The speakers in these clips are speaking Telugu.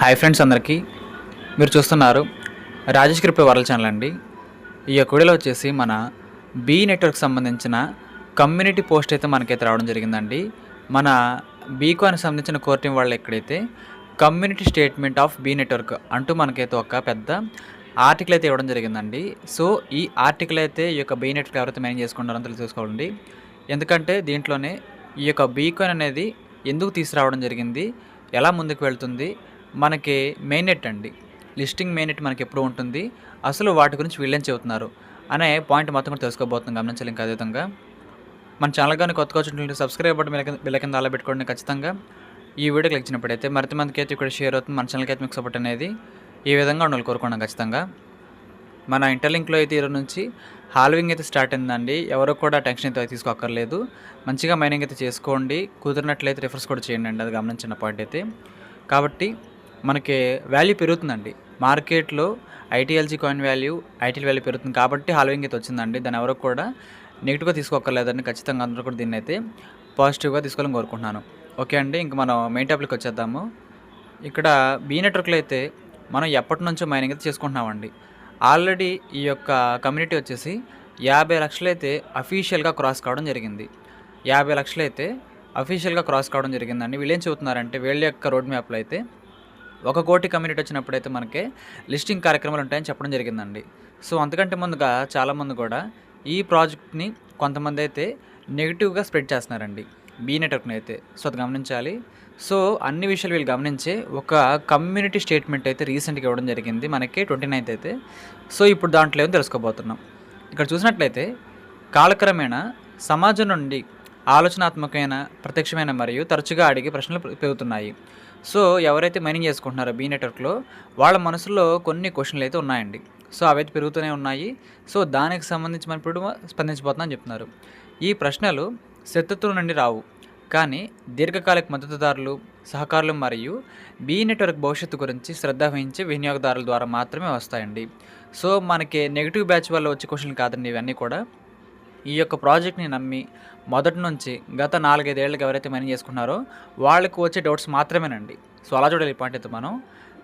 హాయ్ ఫ్రెండ్స్ అందరికీ. మీరు చూస్తున్నారు రాజేష్ క్రిప్టో వరల్డ్ ఛానల్ అండి. ఈ యొక్క వీడియోలో వచ్చేసి మన బీ నెట్వర్క్ సంబంధించిన కమ్యూనిటీ పోస్ట్ అయితే మనకైతే రావడం జరిగిందండి. మన బీకాన్కి సంబంధించిన కోర్టు వాళ్ళు ఎక్కడైతే community statement of B network అంటూ మనకైతే ఒక పెద్ద ఆర్టికల్ అయితే ఇవ్వడం జరిగిందండి. సో ఈ ఆర్టికల్ అయితే ఈ యొక్క బీ నెట్వర్క్ ఎవరైతే మేనేజ్ చేసుకుంటారో అంత తెలుసుకోవాలండి. ఎందుకంటే దీంట్లోనే ఈ యొక్క బీకాన్ అనేది ఎందుకు తీసుకురావడం జరిగింది? ఎలా ముందుకు వెళ్తుంది? మనకి మెయిన్ అండి. లిస్టింగ్ మెయిన్ మనకి ఎప్పుడు ఉంటుంది. అసలు వాటి గురించి వీళ్ళేం చెబుతున్నారు అనే పాయింట్ మొత్తం కూడా తెలుసుకోబోతున్నాం. గమనించాలి ఇంకా అదేవిధంగా మన ఛానల్ కానీ కొత్త వచ్చినట్టు సబ్స్క్రైబ్ బటన్ బిల్ల కింద- అలా పెట్టుకోండి ఖచ్చితంగా. ఈ వీడియో క్లిక్ చేసినప్పుడైతే మరింత మందికి అయితే ఇక్కడ షేర్ అవుతుంది. మన ఛానల్కి అయితే మీకు సపోర్ట్ అనేది ఈ విధంగా ఉండాలి కోరుకున్నాం ఖచ్చితంగా. మన ఇంటర్లింక్లో అయితే ఈరోజు నుంచి హాల్వింగ్ అయితే స్టార్ట్ అయిందండి. ఎవరు కూడా టెన్షన్ అయితే తీసుకోక్కర్లేదు. మంచిగా మైనింగ్ అయితే చేసుకోండి. కుదిరినట్లయితే రిఫర్స్ కూడా చేయండి అది గమనించిన పాయింట్ అయితే. కాబట్టి మనకి వాల్యూ పెరుగుతుందండి. మార్కెట్లో ITLG coin value ITL value పెరుగుతుంది కాబట్టి హాల్వింగ్ అయితే వచ్చిందండి. దాని ఎవరు కూడా నెగిటివ్గా తీసుకోక్కర్లేదండి ఖచ్చితంగా అందరూ కూడా దీన్ని అయితే పాజిటివ్గా తీసుకోవాలని కోరుకుంటున్నాను. ఓకే అండి ఇంక మనం మెయిన్ టాపిక్కి వచ్చేద్దాము. ఇక్కడ బీ నెట్వర్క్లో అయితే మనం ఎప్పటి నుంచో మైనింగ్ అయితే చేసుకుంటున్నామండి. ఆల్రెడీ ఈ యొక్క కమ్యూనిటీ వచ్చేసి యాభై లక్షలు అయితే అఫీషియల్గా క్రాస్ కావడం జరిగింది. యాభై లక్షలు అయితే అఫీషియల్గా క్రాస్ కావడం జరిగిందండి. వీళ్ళు ఏం చెబుతున్నారంటే వీళ్ళ యొక్క రోడ్ మ్యాప్లో అయితే ఒక కోటి కమ్యూనిటీ వచ్చినప్పుడైతే మనకి లిస్టింగ్ కార్యక్రమాలు ఉంటాయని చెప్పడం జరిగిందండి. సో అంతకంటే ముందుగా చాలామంది కూడా ఈ ప్రాజెక్ట్ని కొంతమంది అయితే నెగిటివ్గా స్ప్రెడ్ చేస్తున్నారండి. బీ నెట్వర్క్ని అయితే సో అది గమనించాలి. సో అన్ని విషయాలు వీళ్ళు గమనించే ఒక కమ్యూనిటీ స్టేట్మెంట్ అయితే రీసెంట్గా ఇవ్వడం జరిగింది మనకి ట్వంటీ నైన్త్ అయితే. సో ఇప్పుడు దాంట్లో ఏమో తెలుసుకోబోతున్నాం? ఇక్కడ చూసినట్లయితే కాలక్రమేణా సమాజం నుండి ఆలోచనాత్మకమైన ప్రత్యక్షమైన మరియు తరచుగా అడిగే ప్రశ్నలు పెరుగుతున్నాయి. సో ఎవరైతే మైనింగ్ చేసుకుంటున్నారో బీ నెట్వర్క్లో వాళ్ళ మనసులో కొన్ని క్వశ్చన్లు అయితే ఉన్నాయండి. సో అవైతే పెరుగుతూనే ఉన్నాయి. సో దానికి సంబంధించి మనం ఇప్పుడు స్పందించబోతున్నాం చెప్తున్నారు. ఈ ప్రశ్నలు శత్రుత్వం నుండి రావు. కానీ దీర్ఘకాలిక మద్దతుదారులు సహకారులు మరియు బీ నెట్వర్క్ భవిష్యత్తు గురించి శ్రద్ధ వహించే వినియోగదారుల ద్వారా మాత్రమే వస్తాయండి. సో మనకి నెగిటివ్ బ్యాచ్ వల్ల వచ్చే క్వశ్చన్లు కాదండి ఇవన్నీ కూడా. ఈ యొక్క ప్రాజెక్ట్ని నమ్మి మొదటి నుంచి గత నాలుగైదేళ్ళకి ఎవరైతే మైనింగ్ చేసుకున్నారో వాళ్ళకు వచ్చే డౌట్స్ మాత్రమేనండి. సో అలా చూడాలి ఈ పాయింట్ మనం.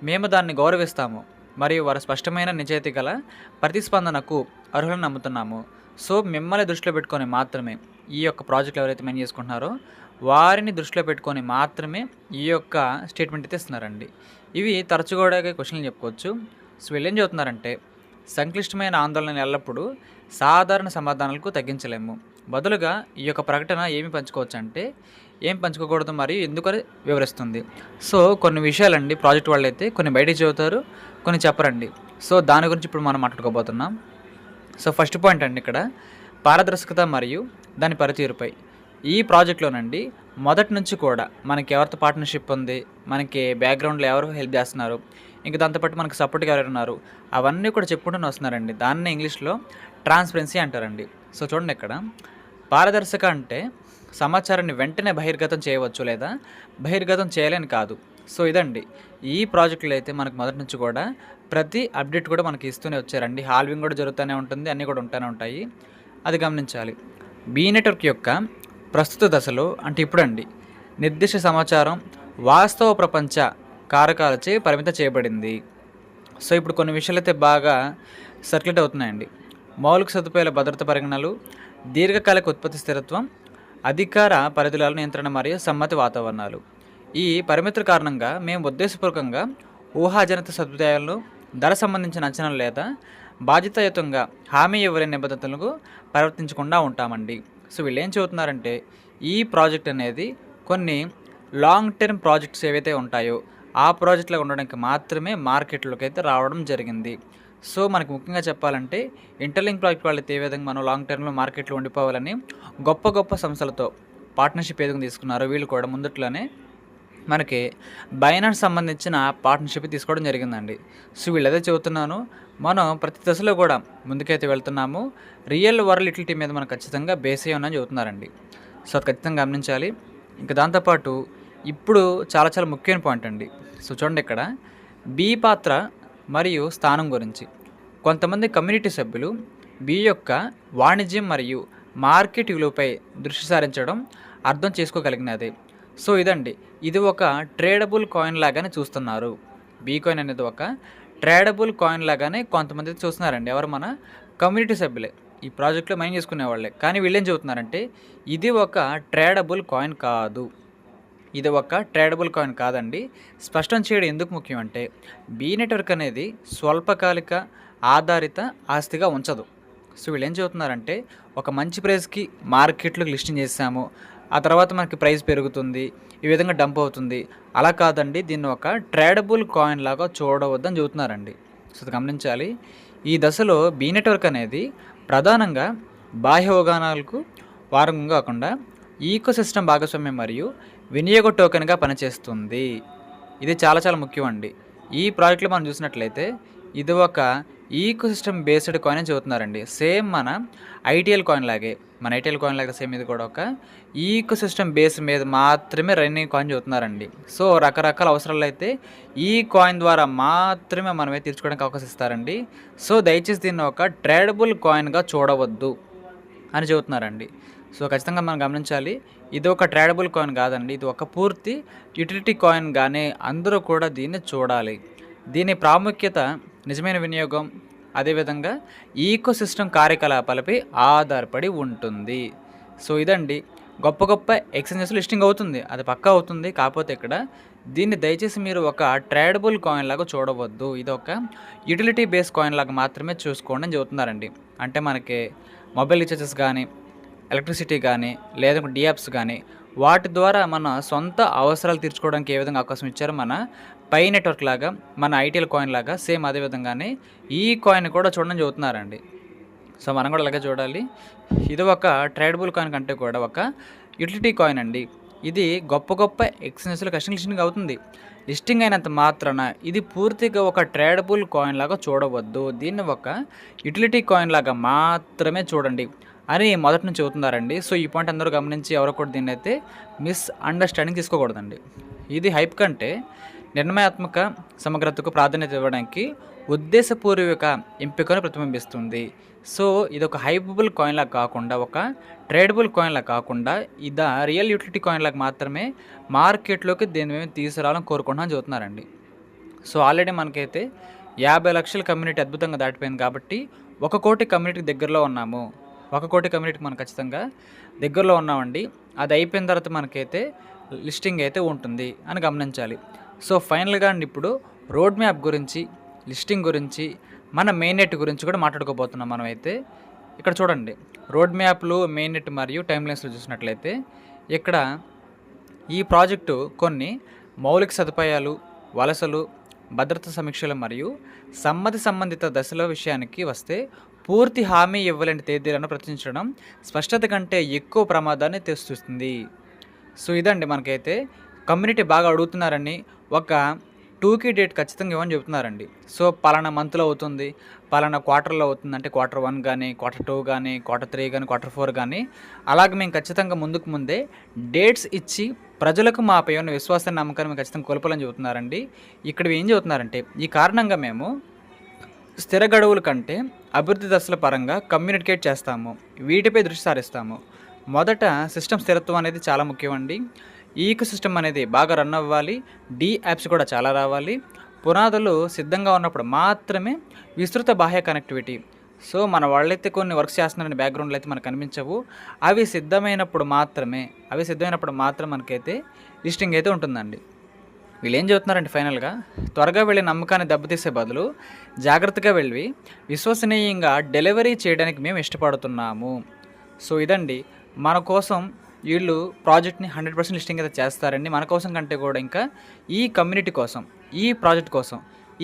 మేము దాన్ని గౌరవిస్తాము మరియు వారి స్పష్టమైన నిజాయితీ గల ప్రతిస్పందనకు అర్హులను నమ్ముతున్నాము. సో మిమ్మల్ని దృష్టిలో పెట్టుకొని మాత్రమే ఈ యొక్క ప్రాజెక్ట్ ఎవరైతే మెయిన్ చేసుకుంటున్నారో వారిని దృష్టిలో పెట్టుకొని మాత్రమే ఈ యొక్క స్టేట్మెంట్ అయితే ఇస్తున్నారండి. ఇవి తరచుగా క్వశ్చన్లు చెప్పుకోవచ్చు. సో వీళ్ళు ఏం చెబుతున్నారంటే సంక్లిష్టమైన ఆందోళన ఎల్లప్పుడూ సాధారణ సమాధానాలకు తగ్గించలేము. బదులుగా ఈ యొక్క ప్రకటన ఏమి పంచుకోవచ్చు అంటే ఏం పంచుకోకూడదు మరియు ఎందుకని వివరిస్తుంది. సో కొన్ని విషయాలండి. ప్రాజెక్ట్ వాళ్ళు అయితే కొన్ని బయటికి చెబుతారు కొన్ని చెప్పరండి. సో దాని గురించి ఇప్పుడు మనం మాట్లాడుకోబోతున్నాం. సో ఫస్ట్ పాయింట్ అండి ఇక్కడ. పారదర్శకత మరియు దాని పనితీరుపై ఈ ప్రాజెక్ట్లోనండి మొదటి నుంచి కూడా మనకి ఎవరితో పార్ట్నర్షిప్ ఉంది మనకి బ్యాక్గ్రౌండ్లో ఎవరు హెల్ప్ చేస్తున్నారు ఇంకా దాంతోపాటు మనకు సపోర్ట్గా ఎవరు ఉన్నారు అవన్నీ కూడా చెప్పుకుంటూనే వస్తున్నారండి. దాన్ని ఇంగ్లీష్లో ట్రాన్స్పరెన్సీ అంటారండి. సో చూడండి ఇక్కడ పారదర్శక అంటే సమాచారాన్ని వెంటనే బహిర్గతం చేయవచ్చు లేదా బహిర్గతం చేయలేని కాదు. సో ఇదండి ఈ ప్రాజెక్టులో అయితే మనకు మొదటి నుంచి కూడా ప్రతి అప్డేట్ కూడా మనకి ఇస్తూనే వచ్చారండి. హాల్వింగ్ కూడా జరుగుతూనే ఉంటుంది అన్నీ కూడా ఉంటూనే ఉంటాయి. అది గమనించాలి. బీ నెట్వర్క్ యొక్క ప్రస్తుత దశలో అంటే ఇప్పుడండి నిర్దిష్ట సమాచారం వాస్తవ ప్రపంచ కారకాలచే పరిమితం చేయబడింది. సో ఇప్పుడు కొన్ని విషయాలు అయితే బాగా సర్క్యులేట్ అవుతున్నాయండి. మౌలిక సదుపాయాల భద్రత పరిగణనలు దీర్ఘకాలిక ఉత్పత్తి స్థిరత్వం అధికార పరిధుల నియంత్రణ మరియు సమ్మతి వాతావరణాలు. ఈ పరిమితుల కారణంగా మేము ఉద్దేశపూర్వకంగా ఊహాజనిత సదుపాయాలను ధర సంబంధించిన అంచనాలు లేదా బాధ్యతాయుతంగా హామీ ఇవ్వలేని నిబద్ధతలకు ప్రవర్తించకుండా ఉంటామండి. సో వీళ్ళు ఏం చెబుతున్నారంటే ఈ ప్రాజెక్ట్ అనేది కొన్ని లాంగ్ టర్మ్ ప్రాజెక్ట్స్ ఏవైతే ఉంటాయో ఆ ప్రాజెక్టులో ఉండడానికి మాత్రమే మార్కెట్లోకి అయితే రావడం జరిగింది. సో మనకి ముఖ్యంగా చెప్పాలంటే ఇంటర్లింక్ ప్రాజెక్ట్ వాళ్ళైతే ఏ విధంగా మనం లాంగ్ టర్మ్లో మార్కెట్లో ఉండిపోవాలని గొప్ప గొప్ప సంస్థలతో పార్ట్నర్షిప్ ఏదైనా తీసుకున్నారో వీళ్ళు కూడా ముందట్లోనే మనకి బైనాన్స్ సంబంధించిన పార్ట్నర్షిప్ తీసుకోవడం జరిగిందండి. సో వీళ్ళు అదే చెబుతున్నాను. మనం ప్రతి దశలో కూడా ముందుకైతే వెళ్తున్నాము. రియల్ వరల్డ్ లిటిలిటీ మీద మనం ఖచ్చితంగా బేస్ అయ్యి ఉన్నాయని చెబుతున్నారండి. సో అది ఖచ్చితంగా గమనించాలి. ఇంకా దాంతోపాటు ఇప్పుడు చాలా చాలా ముఖ్యమైన పాయింట్ అండి. సో చూడండి ఇక్కడ. బి పాత్ర మరియు స్థానం గురించి. కొంతమంది కమ్యూనిటీ సభ్యులు బి యొక్క వాణిజ్యం మరియు మార్కెట్ విలువపై దృష్టి సారించడం అర్థం చేసుకోగలిగినది. సో ఇదండి. ఇది ఒక ట్రేడబుల్ కాయిన్ లాగానే చూస్తున్నారు. బీ కాయిన్ అనేది ఒక ట్రేడబుల్ కాయిన్ లాగానే కొంతమంది చూస్తున్నారండి. ఎవరు? మన కమ్యూనిటీ సభ్యులే. ఈ ప్రాజెక్ట్లో మైన్ చేసుకునే వాళ్ళే కానీ వీళ్ళేం చెబుతున్నారంటే ఇది ఒక ట్రేడబుల్ కాయిన్ కాదు. ఇది ఒక ట్రేడబుల్ కాయిన్ కాదండి. స్పష్టం చేయడం ఎందుకు ముఖ్యం అంటే బీ నెట్వర్క్ అనేది స్వల్పకాలిక ఆధారిత ఆస్తిగా ఉంచదు. సో వీళ్ళు ఏం చెబుతున్నారంటే ఒక మంచి ప్రైస్కి మార్కెట్లోకి లిస్టింగ్ చేసాము ఆ తర్వాత మనకి ప్రైస్ పెరుగుతుంది ఈ విధంగా డంప్ అవుతుంది. అలా కాదండి దీన్ని ఒక ట్రేడబుల్ కాయిన్ లాగా చూడవద్దని చెబుతున్నారండి. సో గమనించాలి. ఈ దశలో బీ నెట్వర్క్ అనేది ప్రధానంగా బాహ్య అవగాహనలకు వారంగా కాకుండా ఈకో సిస్టమ్ భాగస్వామ్యం మరియు వినియోగ టోకెన్గా పనిచేస్తుంది. ఇది చాలా చాలా ముఖ్యం అండి ఈ ప్రాజెక్ట్లో మనం చూసినట్లయితే ఇది ఒక ఈకో సిస్టమ్ బేస్డ్ కాయిన్ అని చెబుతున్నారండి. సేమ్ మన ఐటీఎల్ కాయిన్ లాగే మన ఐటీఎల్ కాయిన్ లాగే సేమ్ ఇది కూడా ఒక ఈకో సిస్టమ్ బేస్ మీద మాత్రమే రన్నింగ్ కాయిన్ చెబుతున్నారండి. సో రకరకాల అవసరాలు అయితే ఈ కాయిన్ ద్వారా మాత్రమే మనమే తీర్చుకోవడానికి అవకాశం ఇస్తారండి. సో దయచేసి దీన్ని ఒక ట్రేడబుల్ కాయిన్గా చూడవద్దు అని చెబుతున్నారండి. సో ఖచ్చితంగా మనం గమనించాలి ఇది ఒక ట్రేడబుల్ కాయిన్ కాదండి ఇది ఒక పూర్తి యూటిలిటీ కాయిన్గానే అందరూ కూడా దీన్ని చూడాలి. దీని ప్రాముఖ్యత నిజమైన వినియోగం అదేవిధంగా ఈకో సిస్టమ్ కార్యకలాపాలపై ఆధారపడి ఉంటుంది. సో ఇదండి గొప్ప గొప్ప ఎక్స్చేంజెస్ లిస్టింగ్ అవుతుంది అది పక్కా అవుతుంది కాకపోతే ఇక్కడ దీన్ని దయచేసి మీరు ఒక ట్రేడబుల్ కాయిన్ లాగా చూడవద్దు ఇది ఒక యూటిలిటీ బేస్ కాయిన్ లాగా మాత్రమే చూసుకోండి అని చెబుతున్నారండి. అంటే మనకి మొబైల్ రీఛార్జెస్ కానీ ఎలక్ట్రిసిటీ కానీ లేదా డియాప్స్ కానీ వాటి ద్వారా మన సొంత అవసరాలు తీర్చుకోవడానికి ఏ విధంగా అవకాశం ఇచ్చారో మన పై నెట్వర్క్ లాగా మన ఐటీఎల్ కాయిన్ లాగా సేమ్ అదే విధంగానే ఈ కాయిన్ కూడా చూడడం చదువుతున్నారండి సో మనం కూడా అలాగే చూడాలి. ఇది ఒక ట్రేడబుల్ కాయిన్ కంటే కూడా ఒక యూటిలిటీ కాయిన్ అండి. ఇది గొప్ప గొప్ప ఎక్స్చేంజెస్లో కస్టమర్ లిస్టింగ్ అవుతుంది. లిస్టింగ్ అయినంత మాత్రాన ఇది పూర్తిగా ఒక ట్రేడబుల్ కాయిన్ లాగా చూడవద్దు. దీన్ని ఒక యూటిలిటీ కాయిన్ లాగా మాత్రమే చూడండి. అని మొదటి నుంచి చెబుతున్నారండి. సో ఈ పాయింట్ అందరూ గమనించి ఎవరో కూడా దీన్ని అయితే మిస్ అండర్స్టాండింగ్ తీసుకోకూడదండి. ఇది హైప్ కంటే నిర్ణయాత్మక సమగ్రతకు ప్రాధాన్యత ఇవ్వడానికి ఉద్దేశపూర్వక ఎంపికను ప్రతిబింబిస్తుంది. సో ఇది ఒక హైపబుల్ కాయిన్లా కాకుండా ఒక ట్రేడబుల్ కాయిన్లా కాకుండా ఇది రియల్ యూటిలిటీ కాయిన్లకు మాత్రమే మార్కెట్లోకి దీన్ని మేము తీసుకురావాలని కోరుకుంటున్నాం చూస్తున్నారండి సో ఆల్రెడీ మనకైతే యాభై లక్షల కమ్యూనిటీ అద్భుతంగా దాటిపోయింది కాబట్టి ఒక కోటి కమ్యూనిటీకి దగ్గరలో ఉన్నాము. ఒక కోటి కమ్యూనిటీకి మనం ఖచ్చితంగా దగ్గరలో ఉన్నామండి. అది అయిపోయిన తర్వాత మనకైతే లిస్టింగ్ అయితే ఉంటుంది అని గమనించాలి. సో ఫైనల్గా అండి ఇప్పుడు రోడ్ మ్యాప్ గురించి లిస్టింగ్ గురించి మన మెయిన్ నెట్ గురించి కూడా మాట్లాడుకోబోతున్నాం మనం అయితే. ఇక్కడ చూడండి రోడ్ మ్యాప్లు మెయిన్ నెట్ మరియు టైమ్ లైన్స్లు చూసినట్లయితే ఇక్కడ ఈ ప్రాజెక్టు కొన్ని మౌలిక సదుపాయాలు వలసలు భద్రత సమీక్షలు మరియు సమ్మతి సంబంధిత దశల విషయానికి వస్తే పూర్తి హామీ ఇవ్వలేని తేదీలను ప్రచురించడం స్పష్టత కంటే ఎక్కువ ప్రమాదాన్ని తెస్తుంది సో ఇదండి మనకైతే కమ్యూనిటీ బాగా అడుగుతున్నారని ఒక టూకి డేట్ ఖచ్చితంగా ఇవ్వని చెబుతున్నారండి. సో పలానా మంత్లో అవుతుంది పలానా క్వార్టర్లో అవుతుంది అంటే క్వార్టర్ వన్ కానీ క్వార్టర్ టూ కానీ క్వార్టర్ త్రీ కానీ క్వార్టర్ ఫోర్ కానీ అలాగే మేము ఖచ్చితంగా ముందుకు ముందే డేట్స్ ఇచ్చి ప్రజలకు మాపై ఉన్న విశ్వాసాన్ని నమ్మకాన్ని మేము ఖచ్చితంగా కోల్పోవాలని చెబుతున్నారండి. ఇక్కడ ఏం చెబుతున్నారంటే ఈ కారణంగా మేము స్థిర గడువుల కంటే అభివృద్ధి దశల పరంగా కమ్యూనికేట్ చేస్తాము వీటిపై దృష్టి సారిస్తాము. మొదట సిస్టమ్ స్థిరత్వం అనేది చాలా ముఖ్యమండి. ఈకో సిస్టమ్ అనేది బాగా రన్ అవ్వాలి. డీ యాప్స్ కూడా చాలా రావాలి. పునాదులు సిద్ధంగా ఉన్నప్పుడు మాత్రమే విస్తృత బాహ్య కనెక్టివిటీ సో మన వాళ్ళైతే కొన్ని వర్క్స్ చేస్తున్నారని బ్యాక్గ్రౌండ్లో అయితే మనకు కనిపించవు. అవి సిద్ధమైనప్పుడు మాత్రమే అవి సిద్ధమైనప్పుడు మాత్రం మనకైతే లిస్టింగ్ అయితే ఉంటుందండి. వీళ్ళు ఏం చెబుతున్నారంటే ఫైనల్గా త్వరగా వెళ్ళి నమ్మకాన్ని దెబ్బతీసే బదులు జాగ్రత్తగా వెళ్ళి విశ్వసనీయంగా డెలివరీ చేయడానికి మేము ఇష్టపడుతున్నాము. సో ఇదండి మన కోసం వీళ్ళు ప్రాజెక్ట్ని హండ్రెడ్ పర్సెంట్ లిస్టింగ్ అయితే చేస్తారండి. మన కోసం కంటే కూడా ఇంకా ఈ కమ్యూనిటీ కోసం ఈ ప్రాజెక్ట్ కోసం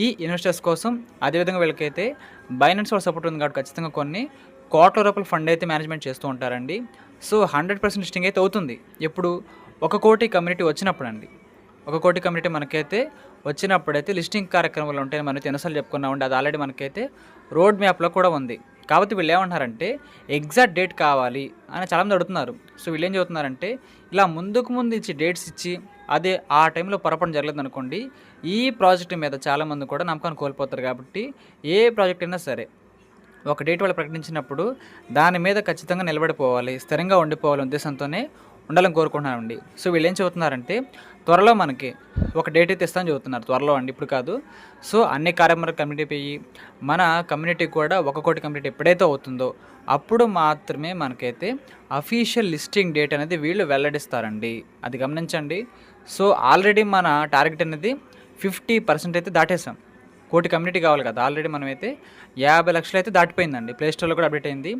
ఈ ఇన్వెస్టర్స్ కోసం అదేవిధంగా వీళ్ళకైతే బైనాన్స్ వాళ్ళ సపోర్ట్ ఉంది కాబట్టి ఖచ్చితంగా కొన్ని కోట్ల రూపాయల ఫండ్ అయితే మేనేజ్మెంట్ చేస్తూ ఉంటారండి. సో హండ్రెడ్ పర్సెంట్ లిస్టింగ్ అయితే అవుతుంది. ఎప్పుడు ఒక కోటి కమ్యూనిటీ వచ్చినప్పుడు అండి ఒక కోటి కమ్యూనిటీ మనకైతే వచ్చినప్పుడైతే లిస్టింగ్ కార్యక్రమాలు ఉంటాయని మనం ఎన్నోసార్లు చెప్పుకున్నామండి. అది ఆల్రెడీ మనకైతే రోడ్ మ్యాప్లో కూడా ఉంది. కాబట్టి వీళ్ళు ఏమంటున్నారంటే ఎగ్జాక్ట్ డేట్ కావాలి అని చాలామంది అడుగుతున్నారు. సో వీళ్ళు ఏం చెబుతున్నారంటే ఇలా ముందుకు ముందు ఇచ్చి డేట్స్ ఇచ్చి అదే ఆ టైంలో పొరపాటు జరగలేదు అనుకోండి ఈ ప్రాజెక్ట్ మీద చాలామంది కూడా నమ్మకాన్ని కోల్పోతారు కాబట్టి ఏ ప్రాజెక్ట్ అయినా సరే ఒక డేట్ వాళ్ళు ప్రకటించినప్పుడు దాని మీద ఖచ్చితంగా నిలబడిపోవాలి స్థిరంగా ఉండిపోవాలి ఉద్దేశంతోనే ఉండాలని కోరుకుంటున్నానండి. సో వీళ్ళు ఏం చెబుతున్నారంటే త్వరలో మనకి ఒక డేట్ అయితే ఇస్తామని చెబుతున్నారు. త్వరలో అండి ఇప్పుడు కాదు. సో అన్ని కార్యక్రమాలు కంప్లీట్ అయిపోయి మన కమ్యూనిటీ కూడా ఒక కోటి కంప్లీట్ ఎప్పుడైతే అవుతుందో అప్పుడు మాత్రమే మనకైతే అఫీషియల్ లిస్టింగ్ డేట్ అనేది వీళ్ళు వెల్లడిస్తారండి. అది గమనించండి. సో ఆల్రెడీ మన టార్గెట్ అనేది ఫిఫ్టీ పర్సెంట్ అయితే దాటేసాం. కోటి కమ్యూనిటీ కావాలి కదా ఆల్రెడీ మనమైతే యాభై లక్షలు అయితే దాటిపోయిందండి. ప్లే స్టోర్లో కూడా అప్డేట్ అయింది.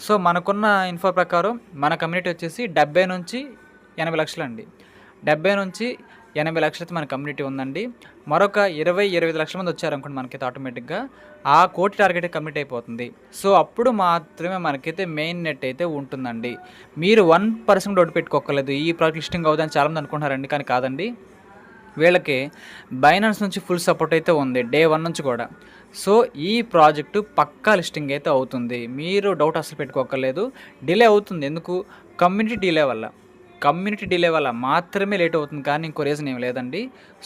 సో మనకున్న ఇన్ఫో ప్రకారం మన కమ్యూనిటీ వచ్చేసి డెబ్బై నుంచి ఎనభై లక్షలు అండి డెబ్బై నుంచి ఎనభై లక్షలైతే మన కమ్యూనిటీ ఉందండి. మరొక ఇరవై ఇరవై ఐదు లక్షల మంది వచ్చారనుకోండి మనకైతే ఆటోమేటిక్గా ఆ కోటి టార్గెట్ కంప్లీట్ అయిపోతుంది. సో అప్పుడు మాత్రమే మనకైతే మెయిన్ నెట్ అయితే ఉంటుందండి. మీరు వన్ పర్సెంట్ డౌట్ పెట్టుకోకలేదు ఈ ప్రాజెక్ట్ లిస్టింగ్ అవుదని చాలామంది అనుకుంటున్నారండి కానీ కాదండి. వీళ్ళకి బైనాన్స్ నుంచి ఫుల్ సపోర్ట్ అయితే ఉంది డే వన్ నుంచి కూడా. సో ఈ ప్రాజెక్టు పక్కా లిస్టింగ్ అయితే అవుతుంది. మీరు డౌట్ అసలు పెట్టుకోకర్లేదు డిలే అవుతుంది. ఎందుకు? కమ్యూనిటీ డిలే వల్ల. కమ్యూనిటీ డిలే వల్ల మాత్రమే లేట్ అవుతుంది కానీ ఇంకో రీజన్ ఏం లేదండి.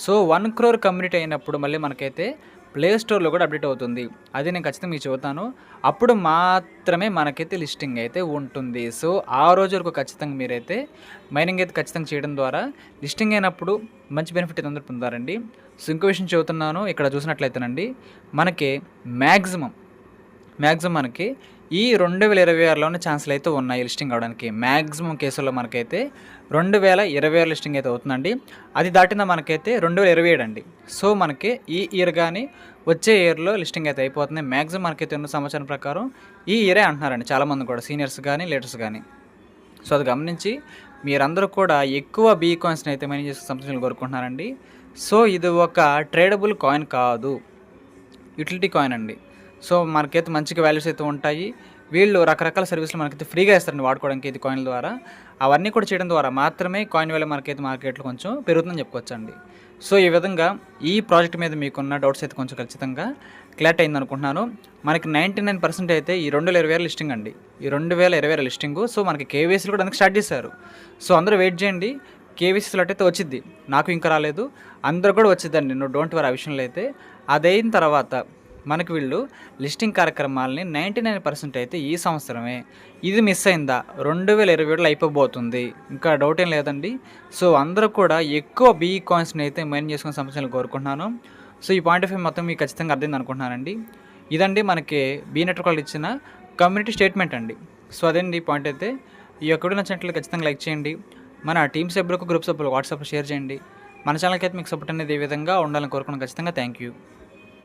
సో వన్ క్రోర్ కమ్యూనిటీ అయినప్పుడు మళ్ళీ మనకైతే ప్లే స్టోర్లో కూడా అప్డేట్ అవుతుంది. అది నేను ఖచ్చితంగా మీకు చెబుతాను. అప్పుడు మాత్రమే మనకైతే లిస్టింగ్ అయితే ఉంటుంది. సో ఆ రోజు వరకు ఖచ్చితంగా మీరైతే మైనింగ్ అయితే ఖచ్చితంగా చేయడం ద్వారా లిస్టింగ్ అయినప్పుడు మంచి బెనిఫిట్ అయితే అందరూ పొందారండి. సో ఇంకో విషయం చెబుతున్నాను. ఇక్కడ చూసినట్లయితేనండి మనకి మ్యాక్సిమం మ్యాక్సిమం మనకి ఈ రెండు వేల ఇరవై ఆరులోనే ఛాన్సులు అయితే ఉన్నాయి లిస్టింగ్ అవడానికి. మ్యాక్సిమం కేసుల్లో మనకైతే రెండు వేల ఇరవై ఆరు లిస్టింగ్ అయితే అవుతుందండి. అది దాటిన మనకైతే రెండు వేల ఇరవై ఏడు అండి. సో మనకి ఈ ఇయర్ కానీ వచ్చే ఇయర్లో లిస్టింగ్ అయితే అయిపోతుంది. మ్యాక్సిమం మనకైతే ఉన్న సమాచారం ప్రకారం ఈ ఇయరే అంటున్నారండి చాలామంది కూడా సీనియర్స్ కానీ లీడర్స్ కానీ సో అది గమనించి మీరందరూ కూడా ఎక్కువ బీ కాయిన్స్ని అయితే మైనింగ్ చేసే సంస్థలు కోరుకుంటున్నారండి. సో ఇది ఒక ట్రేడబుల్ కాయిన్ కాదు. యూటిలిటీ కాయిన్ అండి. సో మనకైతే మంచిగా వాల్యూస్ అయితే ఉంటాయి. వీళ్ళు రకరకాల సర్వీసులు మనకైతే ఫ్రీగా ఇస్తారండి వాడుకోవడానికి ఇది కాయిన్ ద్వారా. అవన్నీ కూడా చేయడం ద్వారా మాత్రమే కాయిన్ వాల్యూ మనకైతే మార్కెట్లో కొంచెం పెరుగుతుందని చెప్పుకోవచ్చండి. సో ఈ విధంగా ఈ ప్రాజెక్ట్ మీద మీకున్న డౌట్స్ అయితే కొంచెం ఖచ్చితంగా క్లారిటీ అయింది అనుకుంటున్నాను. మనకి నైంటీ నైన్ పర్సెంట్ అయితే ఈ రెండు వేల ఇరవై ఆరు లిస్టింగ్ అండి. ఈ రెండు వేల ఇరవై ఆరు లిస్టింగ్ సో మనకి కేవీసీలు కూడా అందుకు స్టార్ట్ చేశారు. సో అందరూ వెయిట్ చేయండి. కేవీసీలో అయితే వచ్చింది నాకు ఇంకా రాలేదు. అందరూ కూడా వచ్చిందండి నువ్వు డోంట్ వర్ ఆ విషయంలో అయితే. అదైన తర్వాత మనకి వీళ్ళు లిస్టింగ్ కార్యక్రమాలని నైంటీ నైన్ పర్సెంట్ అయితే ఈ సంవత్సరమే. ఇది మిస్ అయిందా? రెండు వేల ఇరవై ఏడులో అయిపోబోతుంది. ఇంకా డౌట్ ఏం లేదండి. సో అందరూ కూడా ఎక్కువ బీ కాయిన్స్ని అయితే మైన్ చేసుకునే సంవత్సరాలు కోరుకుంటున్నాను. సో ఈ పాయింట్ ఆఫ్ వ్యూ మొత్తం మీకు ఖచ్చితంగా అర్థమైంది అనుకుంటున్నానండి. ఇదండి మనకి బీ నెట్వర్క్ వాళ్ళు ఇచ్చిన కమ్యూనిటీ స్టేట్మెంట్ అండి. సో అదండి ఈ పాయింట్ అయితే. ఈ ఒక్కడు నచ్చినట్లు ఖచ్చితంగా లైక్ చేయండి. మన టీమ్ సభ్యులకు గ్రూప్ సభ్యులు వాట్సాప్లో షేర్ చేయండి. మన ఛానల్కి అయితే మీకు సపోర్ట్ అనేది ఏ విధంగా ఉండాలని కోరుకున్నాను ఖచ్చితంగా. Thank you